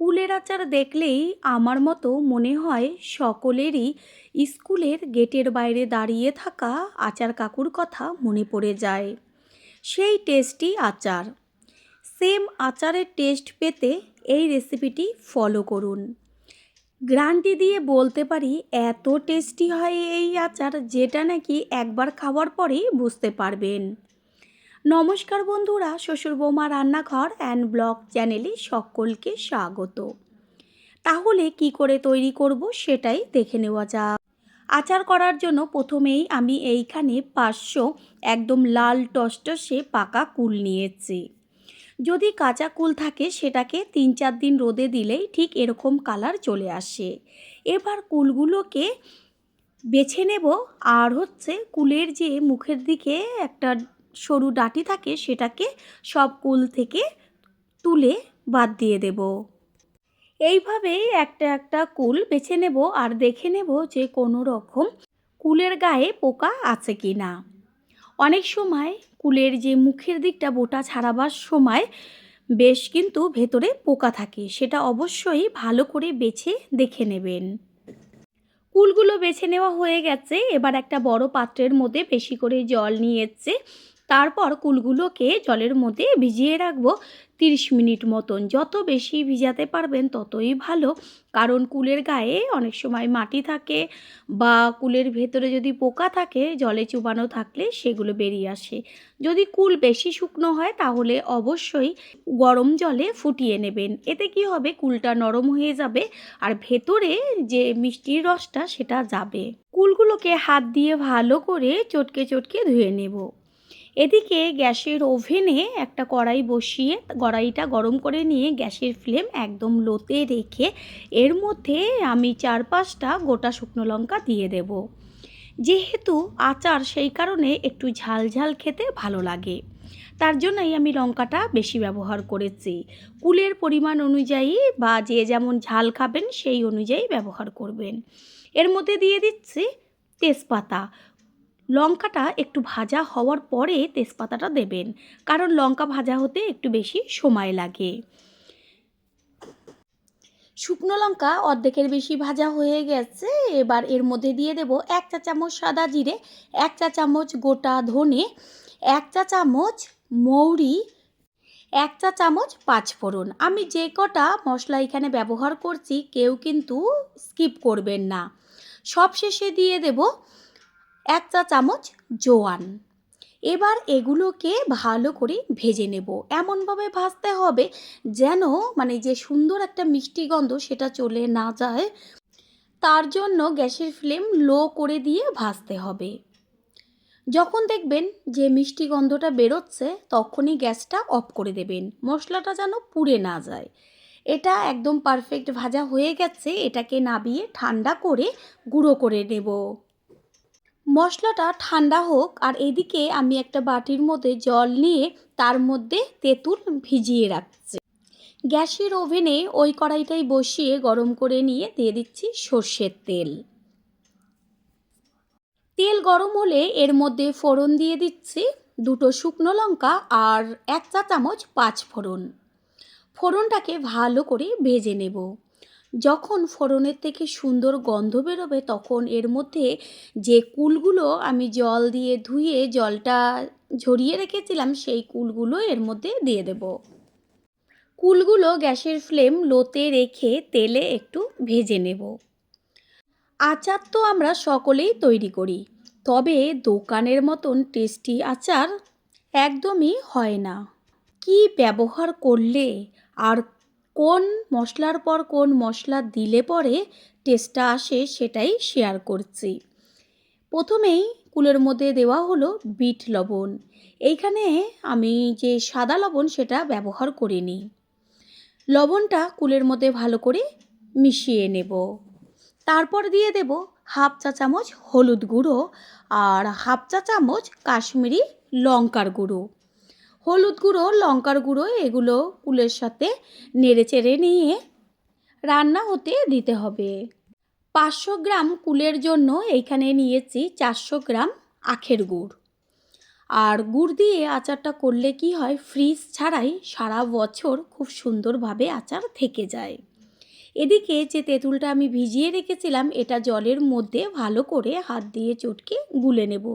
কুলের আচার দেখলেই আমার মতো মনে হয় সকলেরই স্কুলের গেটের বাইরে দাঁড়িয়ে থাকা আচার কাকুর কথা মনে পড়ে যায়। সেই টেস্টি আচার। সেম আচারের টেস্ট পেতে এই রেসিপিটি ফলো করুন। গ্রান্টি দিয়ে বলতে পারি এত টেস্টি হয় এই আচার যেটা নাকি একবার খাওয়ার পরেই বুঝতে পারবেন। নমস্কার বন্ধুরা, শ্বশুর বৌমা রান্নাঘর অ্যান্ড ব্লগ চ্যানেলে সকলকে স্বাগত। তাহলে কি করে তৈরি করব সেটাই দেখে নেওয়া যাক। আচার করার জন্য প্রথমেই আমি এইখানে পাঁচশো একদম লাল টসটসে পাকা কুল নিয়েছি। যদি কাঁচা কুল থাকে সেটাকে তিন চার দিন রোদে দিলেই ঠিক এরকম কালার চলে আসে। এবার কুলগুলোকে বেছে নেব, আর হচ্ছে কুলের যে মুখের দিকে একটা সরু ডাঁটি থাকে সেটাকে সব কুল থেকে তুলে বাদ দিয়ে দেব। এইভাবেই একটা একটা কুল বেছে নেব আর দেখে নেব যে কোনো রকম কুলের গায়ে পোকা আছে কি না। অনেক সময় কুলের যে মুখের দিকটা বোটা ছাড়াবার সময় বেশ কিন্তু ভেতরে পোকা থাকে, সেটা অবশ্যই ভালো করে বেছে দেখে নেবেন। কুলগুলো বেছে নেওয়া হয়ে গেছে, এবার একটা বড় পাত্রের মধ্যে বেশি করে জল নিয়েছে তারপর কুলগুলোকে জলের মধ্যে ভিজিয়ে রাখব তিরিশ মিনিট মতন। যত বেশি ভিজাতে পারবেন ততই ভালো। কারণ কুলের গায়ে অনেক সময় মাটি থাকে বা কুলের ভেতরে যদি পোকা থাকে, জলে চুবানো থাকলে সেগুলো বেরিয়ে আসে। যদি কুল বেশি শুকনো হয় তাহলে অবশ্যই গরম জলে ফুটিয়ে নেবেন। এতে কি হবে? কুলটা নরম হয়ে যাবে আর ভেতরে যে মিষ্টির রসটা সেটা যাবে। কুলগুলোকে হাত দিয়ে ভালো করে চটকে চটকে ধুয়ে নেব। এদিকে গ্যাসের ওভেনে একটা কড়াই বসিয়ে কড়াইটা গরম করে নিয়ে গ্যাসের ফ্লেম একদম লোতে রেখে এর মধ্যে আমি চার পাঁচটা গোটা শুকনো লঙ্কা দিয়ে দেব। যেহেতু আচার সেই কারণে একটু ঝাল ঝাল খেতে ভালো লাগে। তার জন্যই আমি লঙ্কাটা বেশি ব্যবহার করেছি। কুলের পরিমাণ অনুযায়ী বা যে যেমন ঝাল খাবেন সেই অনুযায়ী ব্যবহার করবেন। এর মধ্যে দিয়ে দিচ্ছি তেজপাতা। লঙ্কাটা একটু ভাজা হওয়ার পরে তেজপাতাটা দেবেন, কারণ লঙ্কা ভাজা হতে একটু বেশি সময় লাগে। শুকনো লঙ্কা অর্ধেকের বেশি ভাজা হয়ে গেছে, এবার এর মধ্যে দিয়ে দেব এক চা চামচ সাদা জিরে, এক চা চামচ গোটা ধনে, এক চা চামচ মৌরি, এক চা চামচ পাঁচফোড়ন। আমি যে কটা মশলা এখানে ব্যবহার করছি, কেউ কিন্তু স্কিপ করবেন না। সব শেষে দিয়ে দেব এক চা চামচ জোয়ান। এবার এগুলোকে ভালো করে ভেজে নেব। এমনভাবে ভাজতে হবে যেন মানে যে সুন্দর একটা মিষ্টি গন্ধ সেটা চলে না যায়, তার জন্য গ্যাসের ফ্লেম লো করে দিয়ে ভাজতে হবে। যখন দেখবেন যে মিষ্টি গন্ধটা বেরোচ্ছে, তখনই গ্যাসটা অফ করে দেবেন। মশলাটা যেন পুড়ে না যায়। এটা একদম পারফেক্ট ভাজা হয়ে গেছে, এটাকে নাবিয়ে ঠান্ডা করে গুঁড়ো করে নেব। মশলাটা ঠান্ডা হোক আর এদিকে আমি একটা বাটির মধ্যে জল নিয়ে তার মধ্যে তেঁতুল ভিজিয়ে রাখছি। গ্যাসের ওভেনে ওই কড়াইটাই বসিয়ে গরম করে নিয়ে দিয়ে দিচ্ছি সর্ষের তেল। তেল গরম হলে এর মধ্যে ফোড়ন দিয়ে দিচ্ছি দুটো শুকনো লঙ্কা আর এক চা চামচ পাঁচ ফোড়ন ফোড়নটাকে ভালো করে ভেজে নেব। যখন ফোড়নের থেকে সুন্দর গন্ধ বেরোবে তখন এর মধ্যে যে কুলগুলো আমি জল দিয়ে ধুয়ে জলটা ঝরিয়ে রেখেছিলাম, সেই কুলগুলো এর মধ্যে দিয়ে দেব। কুলগুলো গ্যাসের ফ্লেম লোতে রেখে তেলে একটু ভেজে নেব। আচার তো আমরা সকলেই তৈরি করি, তবে দোকানের মতন টেস্টি আচার একদমই হয় না। কি ব্যবহার করলে আর কোন মশলার পর কোন মশলা দিলে পরে টেস্টটা আসে সেটাই শেয়ার করছি। প্রথমেই কুলের মধ্যে দেওয়া হলো বিট লবণ। এইখানে আমি যে সাদা লবণ সেটা ব্যবহার করিনি। লবণটা কুলের মধ্যে ভালো করে মিশিয়ে নেব। তারপর দিয়ে দেব হাফ চা চামচ হলুদ গুঁড়ো আর হাফ চা চামচ কাশ্মীরি লঙ্কার গুঁড়ো। হলুদ গুঁড়ো, লঙ্কার গুঁড়ো এগুলো কুলের সাথে নেড়ে চেড়ে নিয়ে রান্না হতে দিতে হবে। পাঁচশো গ্রাম কুলের জন্য এইখানে নিয়েছি চারশো গ্রাম আখের গুড়। আর গুড় দিয়ে আচারটা করলে কি হয়, ফ্রিজ ছাড়াই সারা বছর খুব সুন্দরভাবে আচার থেকে যায়। এদিকে যে তেঁতুলটা আমি ভিজিয়ে রেখেছিলাম, এটা জলের মধ্যে ভালো করে হাত দিয়ে চটকে গুলে নেব।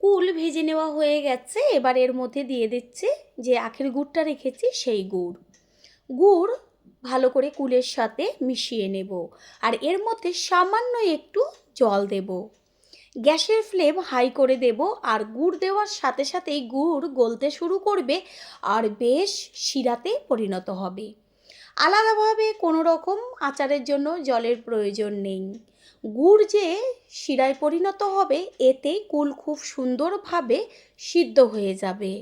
কুল ভেজে নেওয়া হয়ে গেছে। এবার এর মধ্যে দিয়ে দিচ্ছে যে আখের গুড়টা রেখেছি, সেই গুড়। গুড় ভালো করে কুলের সাথে মিশিয়ে নেব আর এর মধ্যে সামান্য একটু জল দেব। গ্যাসের ফ্লেম হাই করে দেব আর গুড় দেওয়ার সাথে সাথেই গুড় গলতে শুরু করবে আর বেশ শিরাতে পরিণত হবে। আলাদাভাবে কোনো রকম আচারের জন্য জলের প্রয়োজন নেই। গুড় যে শিরায় পরিণত হবে, এতে কুল খুব সুন্দরভাবে সিদ্ধ হয়ে যাবে।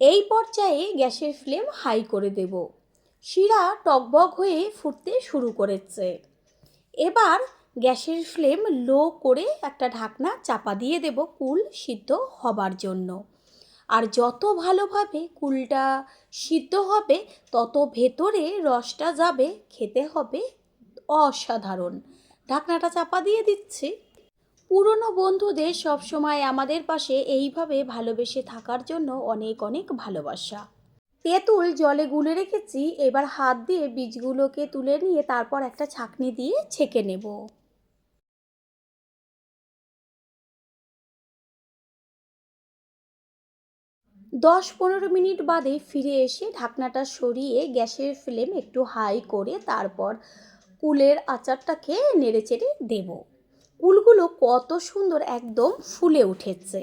এই পর্যায়ে গ্যাসের ফ্লেম হাই করে দেব। শিরা টকবক হয়ে ফুটতে শুরু করেছে। এবার গ্যাসের ফ্লেম লো করে একটা ঢাকনা চাপা দিয়ে দেব কুল সিদ্ধ হবার জন্য। আর যত ভালোভাবে কুলটা সিদ্ধ হবে, তত ভেতরে রসটা যাবে, খেতে হবে অসাধারণ। ঢাকনাটা চাপা দিয়ে দিচ্ছি। পুরনো বন্ধুদের সবসময় আমাদের পাশে এইভাবে ভালোবেসে থাকার জন্য অনেক অনেক ভালোবাসা। তেঁতুল জলে গুলে রেখেছি, এবার হাত দিয়ে বীজগুলোকে তুলে নিয়ে তারপর একটা ছাঁকনি দিয়ে ছেঁকে নেব। দশ পনেরো মিনিট বাদে ফিরে এসে ঢাকনাটা সরিয়ে গ্যাসের ফ্লেম একটু হাই করে তারপর কুলের আচারটাকে নেড়ে চেড়ে দেবো। কুলগুলো কত সুন্দর একদম ফুলে উঠেছে।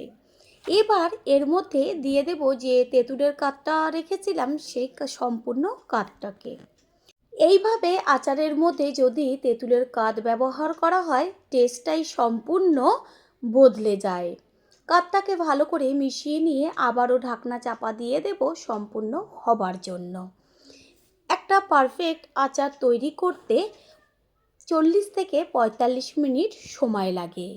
এবার এর মধ্যে দিয়ে দেব যে তেঁতুলের কাঠটা রেখেছিলাম সেই সম্পূর্ণ কাঠটাকে। এইভাবে আচারের মধ্যে যদি তেঁতুলের কাঠ ব্যবহার করা হয় টেস্টটাই সম্পূর্ণ বদলে যায়। কাঠটাকে ভালো করে মিশিয়ে নিয়ে আবারও ঢাকনা চাপা দিয়ে দেব সম্পূর্ণ হবার জন্য। একটা পারফেক্ট আচার তৈরি করতে চল্লিশ থেকে পঁয়তাল্লিশ মিনিট সময় লাগে।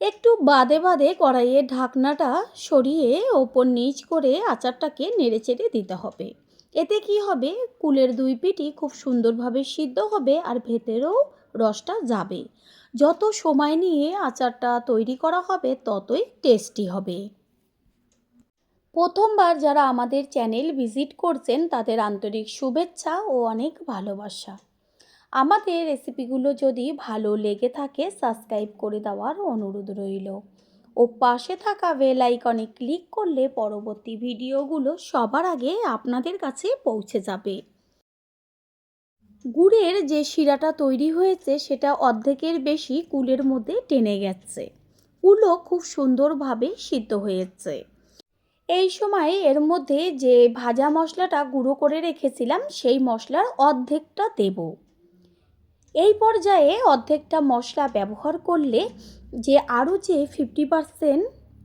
একটু বাদে বাদে কড়াইয়ের ঢাকনাটা সরিয়ে ওপর নিচ করে আচারটাকে নেড়ে চেড়ে দিতে হবে। এতে কি হবে? কুলের দুই পিটি খুব সুন্দরভাবে সিদ্ধ হবে আর ভেতরেও রসটা যাবে। যত সময় নিয়ে আচারটা তৈরি করা হবে, ততই টেস্টি হবে। প্রথমবার যারা আমাদের চ্যানেল ভিজিট করছেন, তাদের আন্তরিক শুভেচ্ছা ও অনেক ভালোবাসা। আমাদের রেসিপিগুলো যদি ভালো লেগে থাকে সাবস্ক্রাইব করে দেওয়ার অনুরোধ রইল। ও পাশে থাকা বেল আইকনে ক্লিক করলে পরবর্তী ভিডিওগুলো সবার আগে আপনাদের কাছে পৌঁছে যাবে। গুড়ের যে শিরাটা তৈরি হয়েছে সেটা অর্ধেকের বেশি কুলের মধ্যে টেনে গেছে। কুলও খুব সুন্দরভাবে সিদ্ধ হয়েছে। এই সময় এর মধ্যে যে ভাজা মশলাটা গুঁড়ো করে রেখেছিলাম সেই মশলার অর্ধেকটা দেব। এই পর্যায়ে অর্ধেকটা মশলা ব্যবহার করলে যে আরও যে ফিফটি পারসেন্ট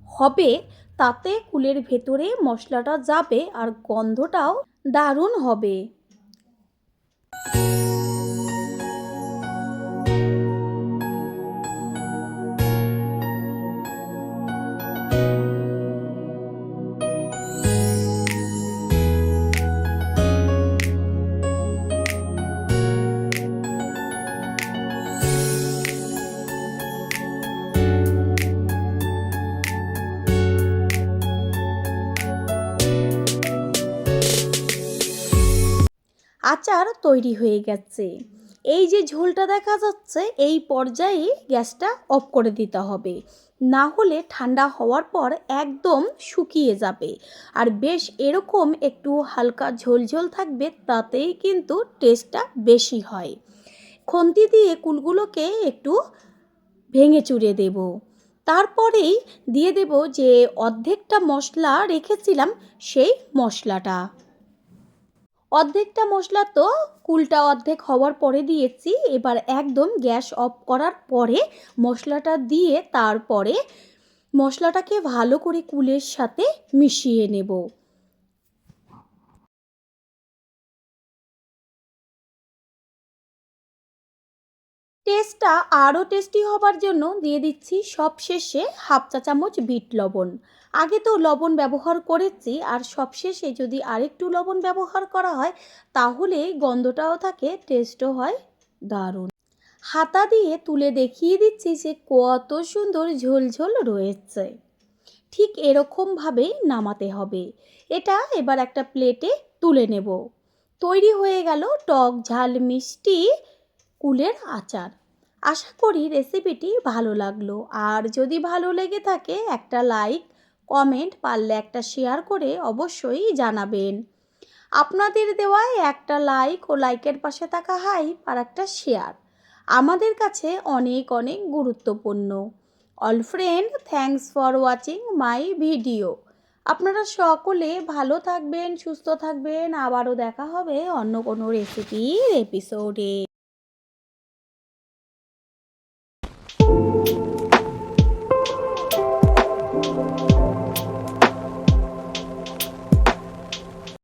হবে, তাতে কুলের ভেতরে মশলাটা যাবে আর গন্ধটাও দারুণ হবে। আচার তৈরি হয়ে গেছে। এই যে ঝোলটা দেখা যাচ্ছে, এই পর্যায়ে গ্যাসটা অফ করে দিতে হবে। না হলে ঠান্ডা হওয়ার পর একদম শুকিয়ে যাবে। আর বেশ এরকম একটু হালকা ঝোল ঝোল থাকবে, তাতেই কিন্তু টেস্টটা বেশি হয়। খন্তি দিয়ে কুলগুলোকে একটু ভেঙে চুড়ে দেব। তারপরেই দিয়ে দেব যে অর্ধেকটা মশলা রেখেছিলাম, সেই মশলাটা। অর্ধেকটা মশলা তো, কুলটা অর্ধেক হওয়ার পরে দিয়েছি। এবার একদম গ্যাস অফ করার পরে মশলাটা দিয়ে তারপরে মশলাটাকে ভালো করে কুলের সাথে মিশিয়ে নেব। টেস্টটা আরও টেস্টি হবার জন্য দিয়ে দিচ্ছি সবশেষে হাফ চা চামচ বিট লবণ। আগে তো লবণ ব্যবহার করেছি, আর সবশেষে যদি আরেকটু লবণ ব্যবহার করা হয়, তাহলে গন্ধটাও থাকে টেস্টও হয় দারুণ। হাতা দিয়ে তুলে দেখিয়ে দিচ্ছি যে কত সুন্দর ঝোলঝোল রয়েছে। ঠিক এরকমভাবেই নামাতে হবে। এটা এবার একটা প্লেটে তুলে নেব। তৈরি হয়ে গেল টক ঝাল মিষ্টি কুলের আচার। আশা করি রেসিপিটি ভালো লাগল। আর যদি ভালো লেগে থাকে, একটা লাইক কমেন্ট পারলে একটা শেয়ার করে অবশ্যই জানাবেন। আপনাদের দেওয়ায় একটা লাইক ও লাইকের পাশে থাকা হাইপ আর একটা শেয়ার আমাদের কাছে অনেক অনেক গুরুত্বপূর্ণ। All friend thanks for watching my video আপনারা সকলে ভালো থাকবেন, সুস্থ থাকবেন। আবারও দেখা হবে অন্য কোনো রেসিপির এপিসোডে